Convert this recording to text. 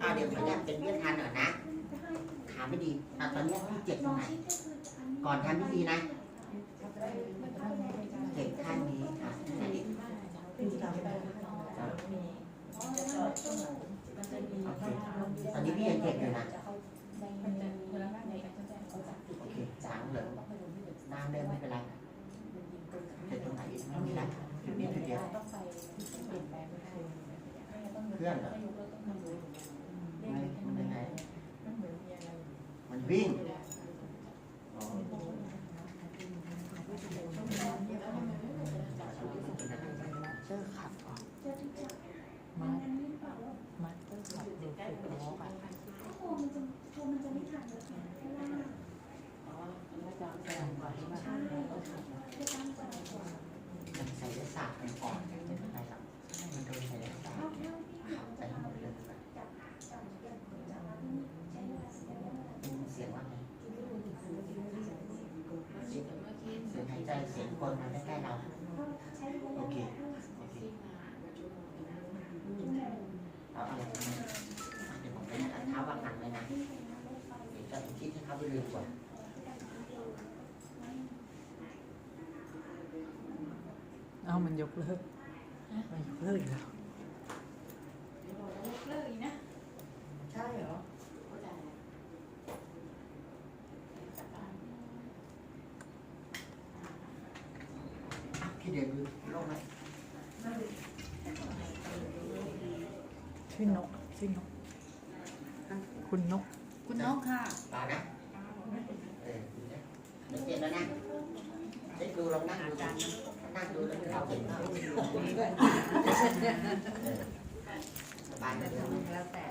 อ่าเดี๋ยวขออนุญาตเป็นเลือดทานหน่อยนะ ขาไม่ดีอะตอนนี้พี่เจ็บตรงไหนก่อนทำพิธีนะ เจ็บข้างนี้ค่ะข้างไหนอีกโอเคตอนนี้พี่ยังเจ็บอยู่นะ โอเคจางเลยน้ำเดินไม่เป็นไรเจ็บตรงไหนอีกไม่มีแล้วจุดนี้จุดเดียวเพื่อนเหรอไม่มันเป็นไง มัน วิ่งอ๋อเจอขับก่อนมามาเจอขับดูฝึกล้อกัน มันใส่ได้ศาสตร์มันอ่อนไม่เป็นไรหรอกมันโดนใส่ได้ศาสตร์ขับไปหมดเลยเสียงว่าไงเสียงหายใจเสียงคนมาใกล้ๆเรา โอเค โอเคเอาอะไรมาเดี๋ยวผมไปอันเท้าวางหนังเลยนะเดี๋ยวจะอุทิศให้เขาไปลืมก่อนเอามันยกเลิกมันยกเลิกอีกแล้ว ใช่เหรอ อะพี่เดินดูโลกไหมชื่อนกชื่อนก คุณนก คุณน้องค่ะต่อนะเออเดี๋ยวเจ็บแล้วนะได้ดูลองนั่งดูกันนั่งดูแล้วเราเห็นว่าสบายไหมแล้วแต่